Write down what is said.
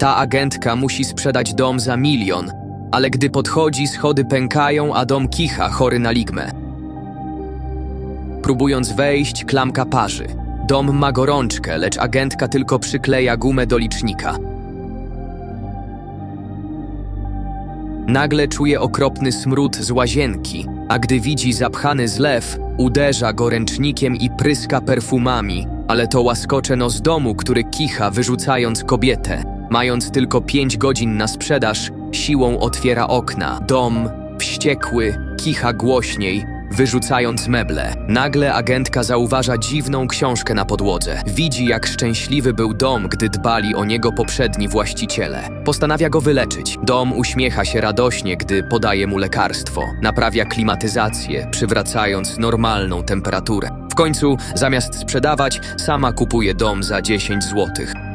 Ta agentka musi sprzedać dom za milion, ale gdy podchodzi, schody pękają, a dom kicha, chory na ligmę. Próbując wejść, klamka parzy. Dom ma gorączkę, lecz agentka tylko przykleja gumę do licznika. Nagle czuje okropny smród z łazienki, a gdy widzi zapchany zlew, uderza go ręcznikiem i pryska perfumami, ale to łaskocze no z domu, który kicha, wyrzucając kobietę. Mając tylko pięć godzin na sprzedaż, siłą otwiera okna. Dom, wściekły, kicha głośniej, wyrzucając meble. Nagle agentka zauważa dziwną książkę na podłodze. Widzi, jak szczęśliwy był dom, gdy dbali o niego poprzedni właściciele. Postanawia go wyleczyć. Dom uśmiecha się radośnie, gdy podaje mu lekarstwo. Naprawia klimatyzację, przywracając normalną temperaturę. W końcu, zamiast sprzedawać, sama kupuje dom za 10 złotych.